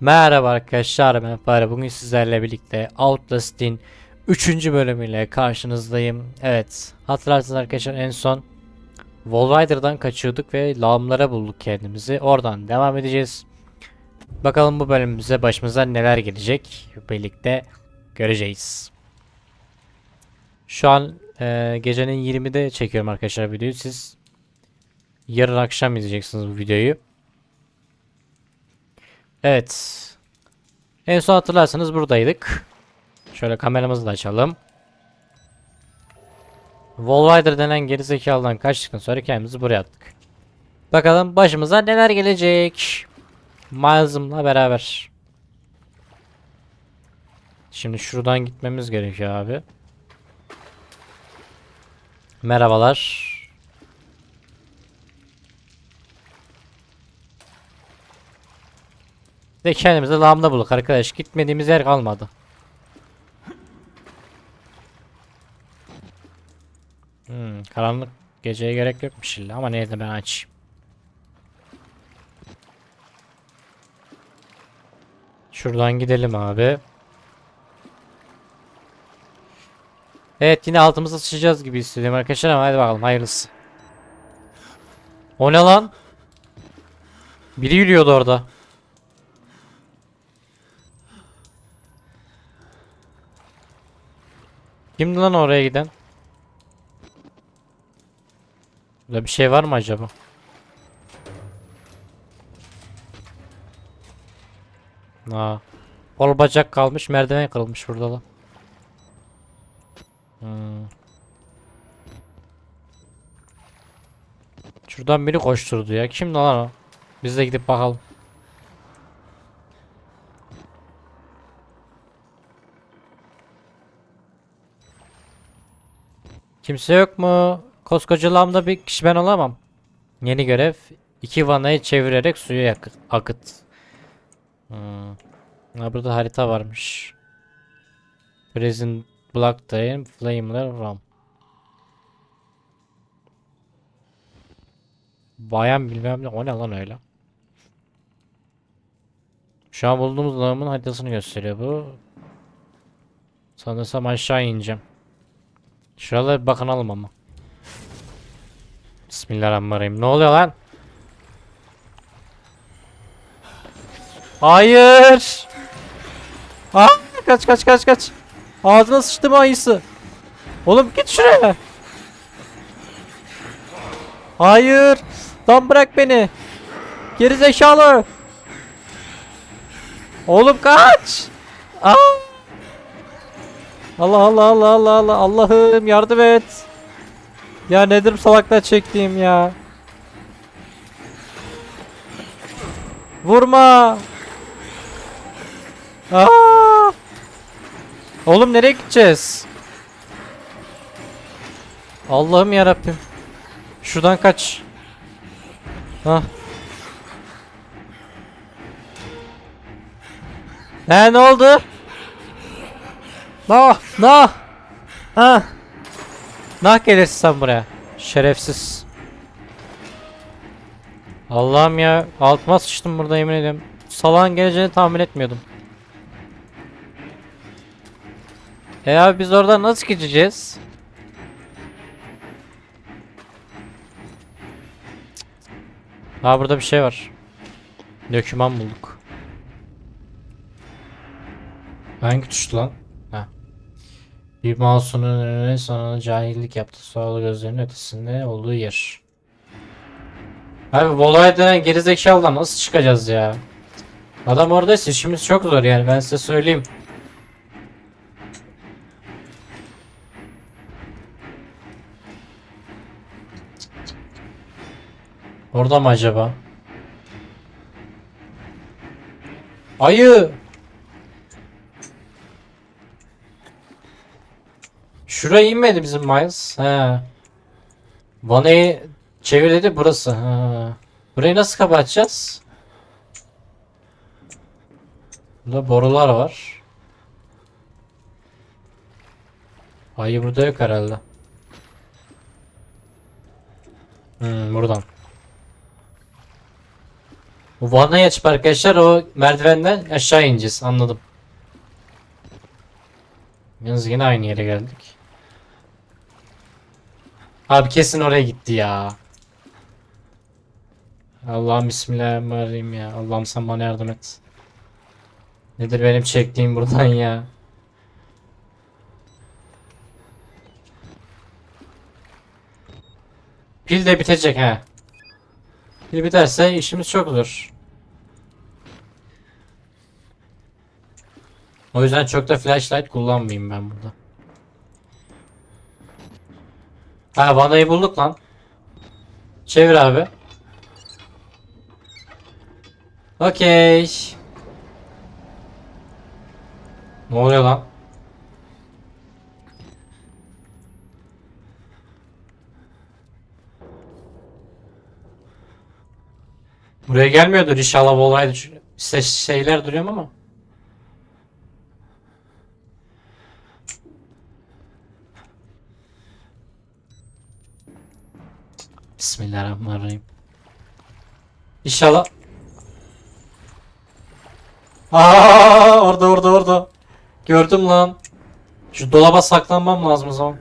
Merhaba arkadaşlar ben Fare. Bugün sizlerle birlikte Outlast'in 3. bölümüyle karşınızdayım. Evet hatırlarsınız arkadaşlar en son Wall kaçıyorduk ve lağımlara bulduk kendimizi. Oradan devam edeceğiz. Bakalım bu bölümümüze başımıza neler gelecek birlikte göreceğiz. Şu an e, gecenin 20'de çekiyorum arkadaşlar videoyu. Siz yarın akşam izleyeceksiniz bu videoyu. Evet. En son hatırlarsanız buradaydık. Şöyle kameramızı da açalım. Wall Rider denen gerizekalıdan kaçtıktan sonra kendimizi buraya attık. Bakalım başımıza neler gelecek. Miles'ımla beraber. Şimdi şuradan gitmemiz gerekiyor abi. Merhabalar. Ve kendimize lambda bulduk arkadaş. Gitmediğimiz yer kalmadı. Hmm, karanlık geceye gerek yokmuş illa ama neyse ben açayım. Şuradan gidelim abi. Evet yine altımıza sıçacağız gibi hissediyorum arkadaşlar ama hadi bakalım hayırlısı. O ne lan? Biri yürüyordu orada. Kimdi lan oraya giden? Burada bir şey var mı acaba? Aa. Kol bacak kalmış, merdiven kırılmış burada da. Hmm. Şuradan biri koşturdu ya. Kim lan o? Biz de gidip bakalım. Kimse yok mu? Koskoca bir kişi ben olamam. Yeni görev. iki vanayı çevirerek suyu akıt. Hmm. Burada harita varmış. Prison Block Drain Flameler Ram. Bayan bilmem ne o ne lan öyle. Şu an bulduğumuz lağımın haritasını gösteriyor bu. Sanırsam aşağı ineceğim. Şuralara bir bakınalım ama. Bismillahirrahmanirrahim. Ne oluyor lan? Hayır. Aa, kaç kaç kaç kaç. Ağzına sıçtım ayısı. Oğlum git şuraya. Hayır. Lan bırak beni. Geri zekalı. Oğlum kaç. Aa. Allah Allah Allah Allah Allah Allah'ım yardım et. Ya nedir bu salaklar çektiğim ya. Vurma. Aa! Oğlum nereye gideceğiz? Allah'ım ya Rabbim. Şuradan kaç. Ha. He ne oldu? Nah, nah. Ha. Nah gelirsin sen buraya. Şerefsiz. Allah'ım ya. Altıma sıçtım burada yemin ediyorum. Salağın geleceğini tahmin etmiyordum. E abi biz oradan nasıl gideceğiz? Ha burada bir şey var. Döküman bulduk. Hangi tuştu lan? Bir mouse'unun önüne sana cahillik yaptı. Sağlı gözlerinin ötesinde olduğu yer. Abi Volay'dan gerizekalıdan nasıl çıkacağız ya? Adam oradaysa işimiz çok zor yani ben size söyleyeyim. Orada mı acaba? Ayı! Şuraya inmedi bizim Miles. He. Vanayı çevir burası. Ha. Burayı nasıl kapatacağız? Burada borular var. Ayı burada yok herhalde. Hmm, buradan. Bu vanayı açıp arkadaşlar o merdivenden aşağı ineceğiz. Anladım. Yalnız yine aynı yere geldik. Abi kesin oraya gitti ya. Allah'ım bismillahirrahmanirrahim ya. Allah'ım sen bana yardım et. Nedir benim çektiğim buradan ya? Pil de bitecek ha. Pil biterse işimiz çok zor. O yüzden çok da flashlight kullanmayayım ben burada. Ha vanayı bulduk lan. Çevir abi. Okey. Ne oluyor lan? Buraya gelmiyordur inşallah bu olay düş- işte şeyler duruyorum ama. Bismillahirrahmanirrahim. İnşallah. Aa orada orada orada. Gördüm lan. Şu dolaba saklanmam lazım o zaman.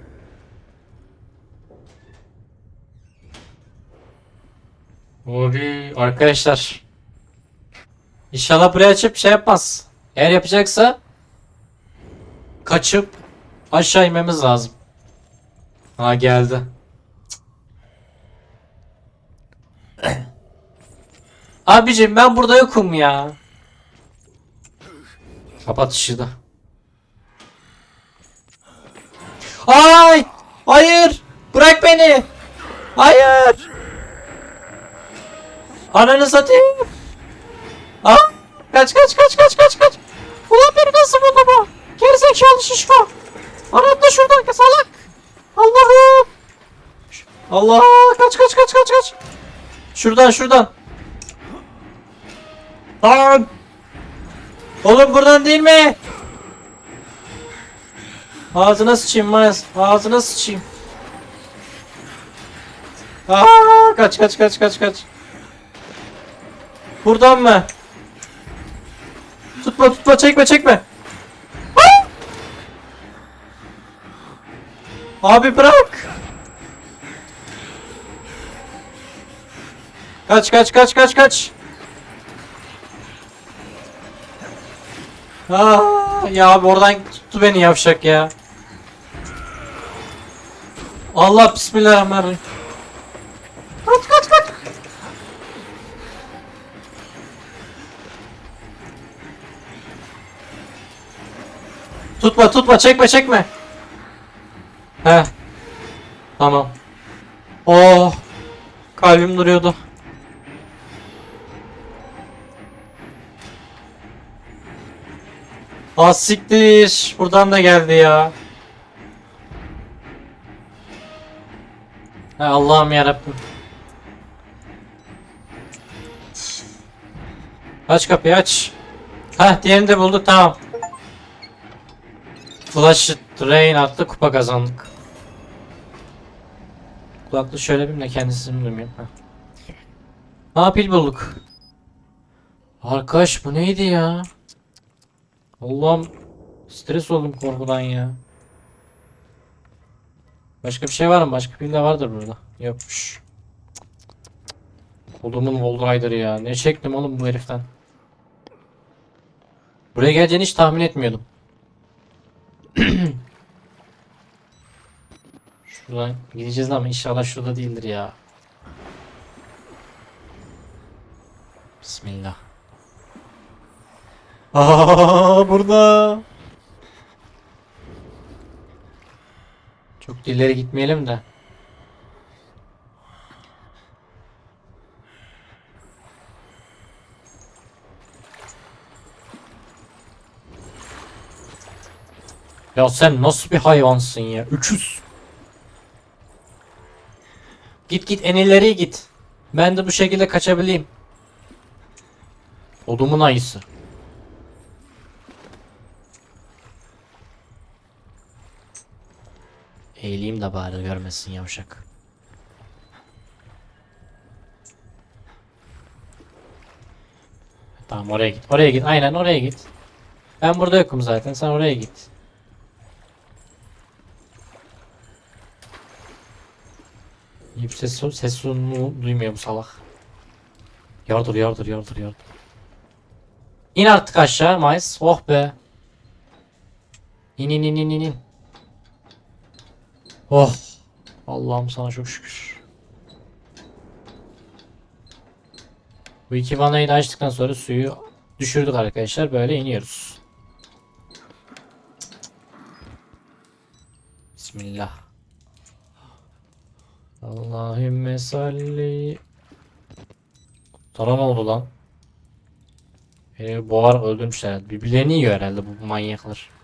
Abi arkadaşlar. İnşallah buraya açıp şey yapmaz. Eğer yapacaksa kaçıp aşağı inmemiz lazım. Ha geldi. Abicim ben burada yokum ya. Kapat ışığı da. Ay! Hayır! Bırak beni! Hayır! Ananı satayım! Aa! Kaç kaç kaç kaç kaç kaç! Ulan beni nasıl buldu bu? Gerizekalı şişko! Anam da şuradan salak! Allah'ım! Allah! Kaç kaç kaç kaç kaç! Şuradan şuradan! Lan! Oğlum buradan değil mi? Ağzına sıçayım Miles. Ağzına sıçayım. Aa, kaç kaç kaç kaç kaç. Buradan mı? Tutma tutma çekme çekme. Abi bırak. Kaç kaç kaç kaç kaç. Aa, ya abi oradan tuttu beni yavşak ya. Allah bismillahirrahmanirrahim. Kaç kaç kaç. Tutma tutma çekme çekme. He. Tamam. Oh. Kalbim duruyordu. Ah siktir. Buradan da geldi ya. Allah'ım yarabbim. Aç kapıyı aç. Hah diğerini de bulduk tamam. Flash Drain adlı kupa kazandık. Kulaklığı şöyle bir de kendisini duymayayım. Ha pil bulduk. Arkadaş bu neydi ya? Allah'ım stres oldum korkudan ya. Başka bir şey var mı? Başka pil de vardır burada. Yokmuş. Kolumun Wallrider ya. Ne çektim oğlum bu heriften. Buraya geleceğini hiç tahmin etmiyordum. Şuradan gideceğiz ama inşallah şurada değildir ya. Bismillah. Aa burada. Çok ileri gitmeyelim de. Ya sen nasıl bir hayvansın ya? Üçüz. Git git en ileriye git. Ben de bu şekilde kaçabileyim. Odumun ayısı. De bari görmesin yavşak. Tamam oraya git. Oraya git. Aynen oraya git. Ben burada yokum zaten. Sen oraya git. İyi ses, ses sonunu duymuyor bu salak. Yardır yardır yardır yardır. İn artık aşağı Miles. Oh be. İn in in in in in. Oh. Allah'ım sana çok şükür. Bu iki vanayı da açtıktan sonra suyu düşürdük arkadaşlar. Böyle iniyoruz. Bismillah. Allahümme salli. Sana ne oldu lan? Beni boğar öldürmüşler. Birbirlerini yiyor herhalde bu manyaklar.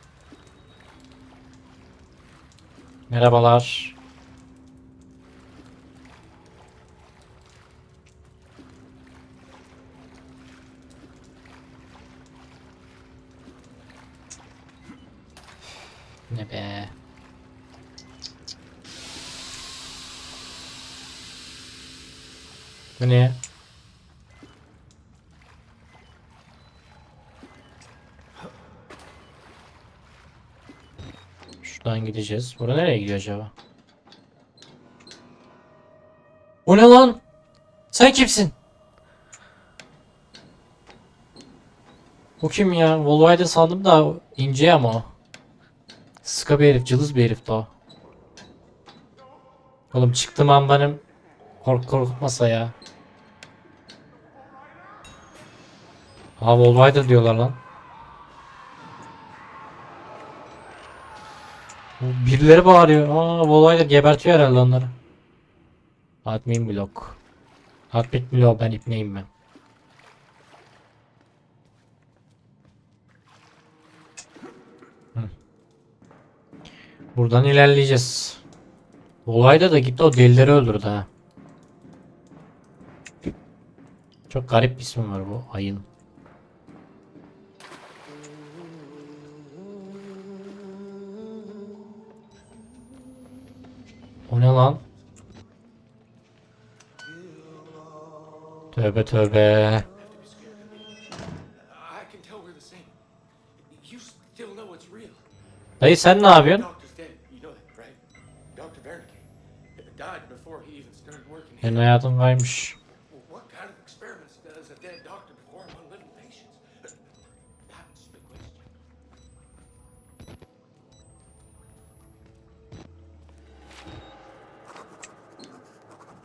Merhabalar. Ne be? Bu ne? Şuradan gideceğiz. Bura nereye gidiyor acaba? O ne lan? Sen kimsin? Bu kim ya? Volvayda sandım da ince ama o. Sıka bir herif, cılız bir herif o. Oğlum çıktım an benim kork korkutmasa ya. Ha Volvayda diyorlar lan. Birileri bağırıyor. Aa Volvayda gebertiyor herhalde onları. Admin blok. Admin blok ben ipneyim ben. Buradan ilerleyeceğiz. Olayda da gitti o delileri öldürdü ha. Çok garip bir ismi var bu ayın. O ne lan? Tövbe tövbe. I can tell we're the same. You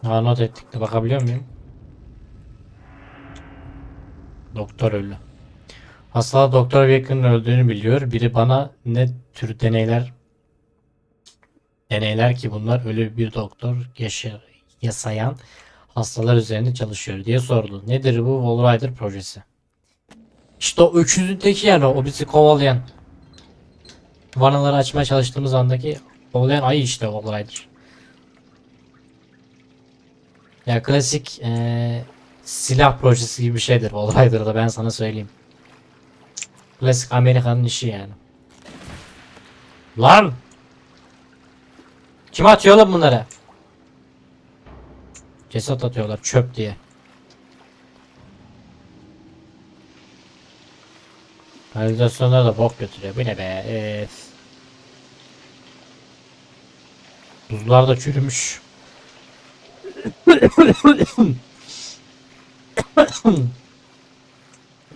Ha not ettik de bakabiliyor muyum? Doktor ölü. Hasta doktor Baker'ın öldüğünü biliyor. Biri bana ne tür deneyler deneyler ki bunlar ölü bir doktor yaşa, yasayan hastalar üzerinde çalışıyor diye sordu. Nedir bu Wall projesi? İşte o öküzün teki yani o bizi kovalayan. Vanaları açmaya çalıştığımız andaki kovalayan ayı işte Wall. Ya klasik eee, silah projesi gibi bir şeydir Wall Rider'da ben sana söyleyeyim. Klasik Amerikan'ın işi yani. Lan! Kim atıyor oğlum bunları? Ceset atıyorlar çöp diye. Kanalizasyonlar da bok götürüyor. Bu ne be? Eee. Buzlar da çürümüş.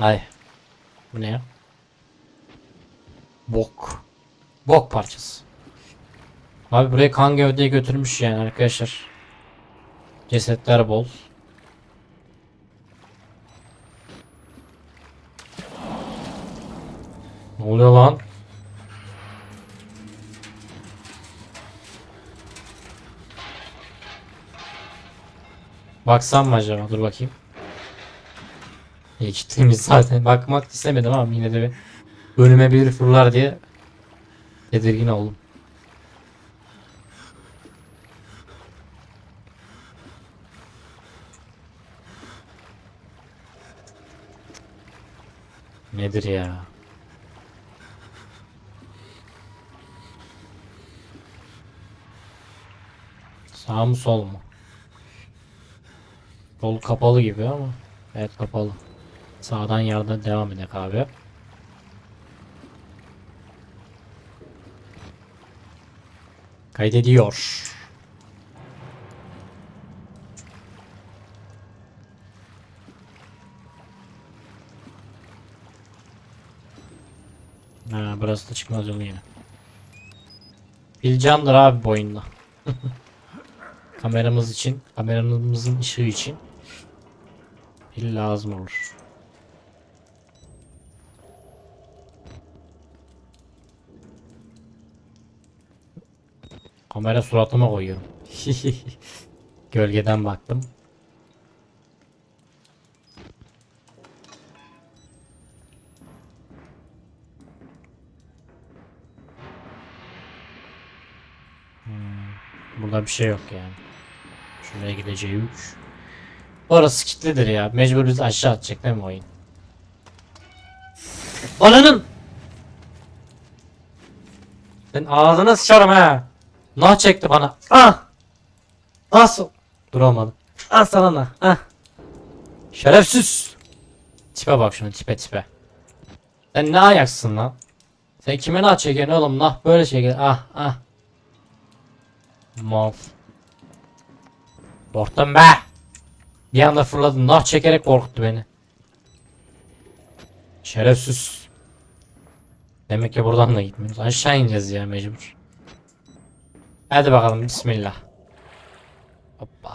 Ay. Bu ne ya? Bok. Bok parçası. Abi buraya kan gövdeyi götürmüş yani arkadaşlar. Cesetler bol. Ne oluyor lan? Baksam mı acaba? Dur bakayım. İyi kitlemiz zaten. Bakmak istemedim ama yine de bir önüme bir fırlar diye tedirgin oldum. Nedir ya? Sağ mı sol mu? Yol kapalı gibi ama. Evet kapalı. Sağdan yardan devam edelim abi. Kaydediyor. Ha, burası da çıkmaz yolu yine. Bilcandır abi bu oyunda. Kameramız için, kameramızın ışığı için pil lazım olur. Kamera suratıma koyuyorum. Gölgeden baktım. Burada bir şey yok yani. Şuraya gideceği 3. Orası kilitlidir ya. Mecbur bizi aşağı atacak değil mi oyun? Ananın! Ben ağzına sıçarım ha. Nah çekti bana. Ah! Nasıl? Duramadım. Ah sana nah. Ah. Şerefsiz. Tipe bak şunu tipe tipe. Sen ne ayaksın lan? Sen kime nah çekiyorsun oğlum? Nah böyle çekiyor. Ah ah. Mal. Korktum be. Bir anda fırladı. Nah çekerek korkuttu beni. Şerefsiz. Demek ki buradan da gitmiyoruz. Aşağı ineceğiz ya mecbur. Hadi bakalım bismillah. Hoppa.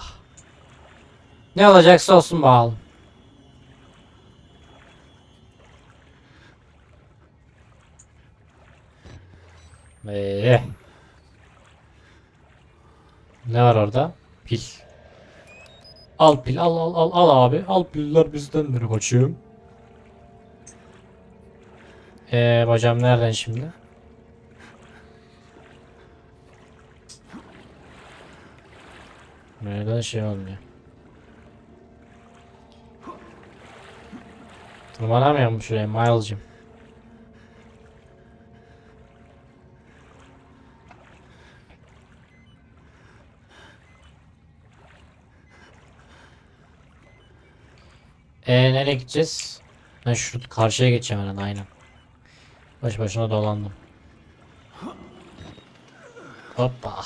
Ne olacaksa olsun bakalım. Ee. Ne var orada? Pil. Al pil al al al al abi. Al piller bizdendir koçum. Eee bacağım nereden şimdi? Nereden şey olmuyor. Tırmanamıyor mu şuraya Miles'cim? Eee nereye gideceğiz? Ben şu karşıya geçeceğim hemen aynen. Baş başına dolandım. Hoppa.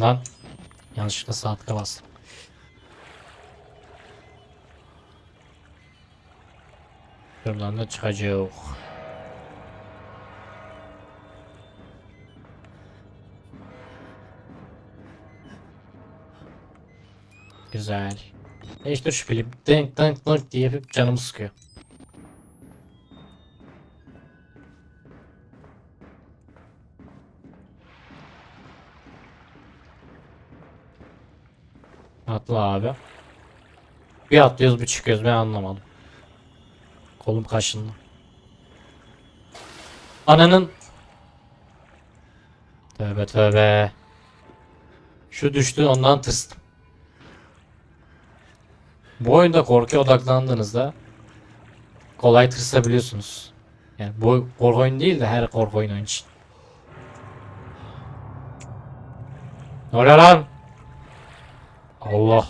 Lan. Yanlışlıkla tıka bastım. Şuradan da çıkacak. Güzel. Değiştir şu film. Dink dink dink diye hep canımı sıkıyor. Atla abi. Bir atlıyoruz bir çıkıyoruz ben anlamadım. Kolum kaşındı. Ananın. Tövbe tövbe. Şu düştü ondan tırstım. Bu oyunda korkuya odaklandığınızda kolay tırsabiliyorsunuz. Yani bu korku oyunu değil de her korku oyunu için. Ne oluyor lan? Allah.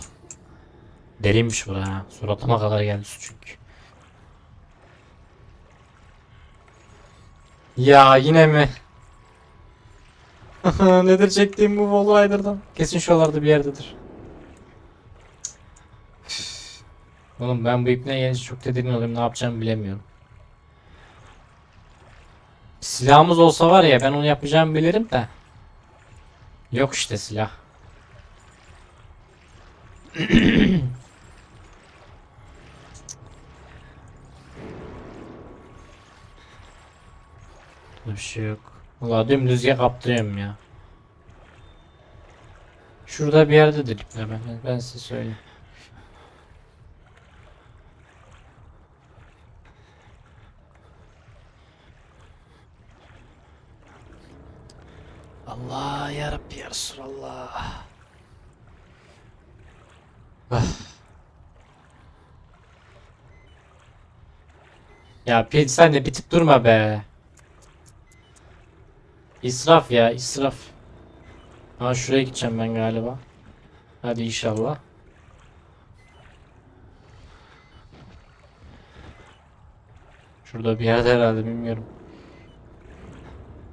Deliymiş bu ha. Suratıma kadar geldi su çünkü. Ya yine mi? Nedir çektiğim bu Wall Rider'dan? Kesin şuralarda bir yerdedir. Oğlum ben bu ipne gelince çok tedirgin oluyorum. Ne yapacağımı bilemiyorum. Silahımız olsa var ya ben onu yapacağımı bilirim de. Yok işte silah. Bir şey yok. Valla dümdüzge kaptırıyorum ya. Şurada bir yerde ipne ben, ben size söyleyeyim. Allah ya Rabbi ya Resulallah. Ah. Ya sen de bitip durma be. İsraf ya israf. Ha şuraya gideceğim ben galiba. Hadi inşallah. Şurada bir yerde herhalde bilmiyorum.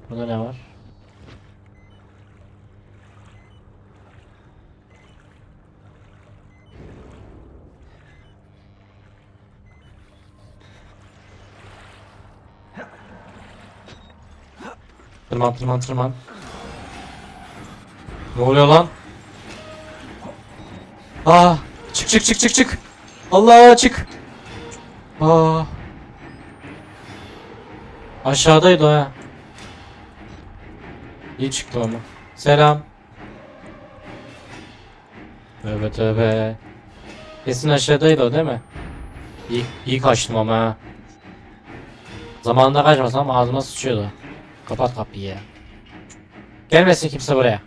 Burada ne var? Tırman tırman tırman. Ne oluyor lan? Aa, çık çık çık çık çık. Allah çık. Aa. Aşağıdaydı o ha. İyi çıktı ama. Selam. Tövbe tövbe. Kesin aşağıdaydı o değil mi? İyi, iyi kaçtım ama ha. Zamanında kaçmasam ağzıma sıçıyordu. Kapat kapıyı. Gelmesin kimse buraya.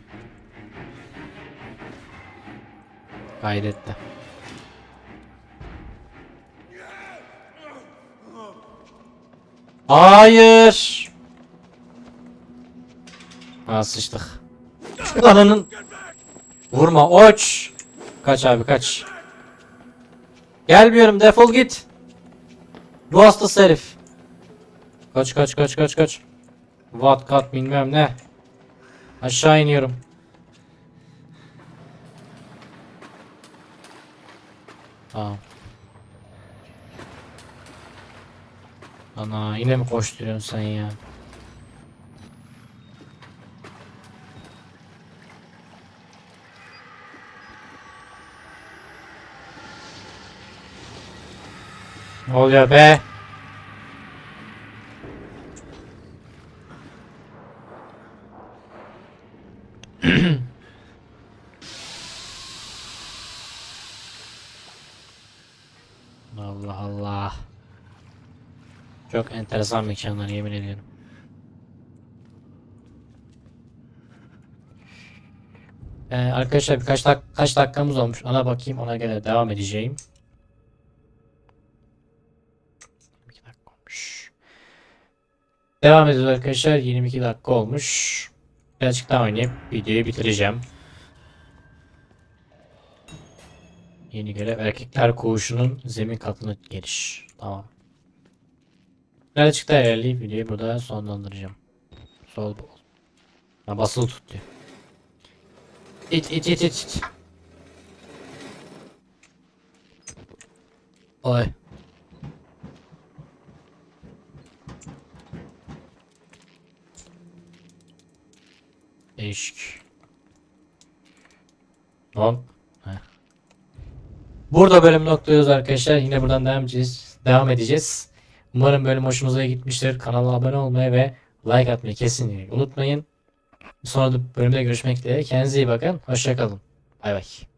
Kaydetti. Hayır. Ha sıçtık. Ananın. Vurma oç. Kaç abi kaç. Gelmiyorum defol git. Bu hastası herif. Kaç kaç kaç kaç kaç. What kat bilmem ne. Aşağı iniyorum. Tamam. Ana yine mi koşturuyorsun sen ya? Ne oluyor be? Allah Allah. Çok enteresan mekanlar yemin ediyorum. Ee, arkadaşlar birkaç dak kaç dakikamız olmuş. Ona bakayım ona göre devam edeceğim. 22 dakika olmuş. Devam ediyoruz arkadaşlar. 22 dakika olmuş. Birazcık daha oynayıp videoyu bitireceğim. Yeni görev erkekler koğuşunun zemin katına geliş. Tamam. Birazcık daha ilerleyip videoyu burada sonlandıracağım. Sol bol. Ha basılı tut diyor. İt it it it. Oy. Değişik. Heh. Burada bölüm noktalıyoruz arkadaşlar. Yine buradan devam edeceğiz. Devam edeceğiz. Umarım bölüm hoşunuza gitmiştir. Kanala abone olmayı ve like atmayı kesinlikle unutmayın. Sonra da bölümde görüşmek dileğiyle. Kendinize iyi bakın. Hoşçakalın. Bay bay.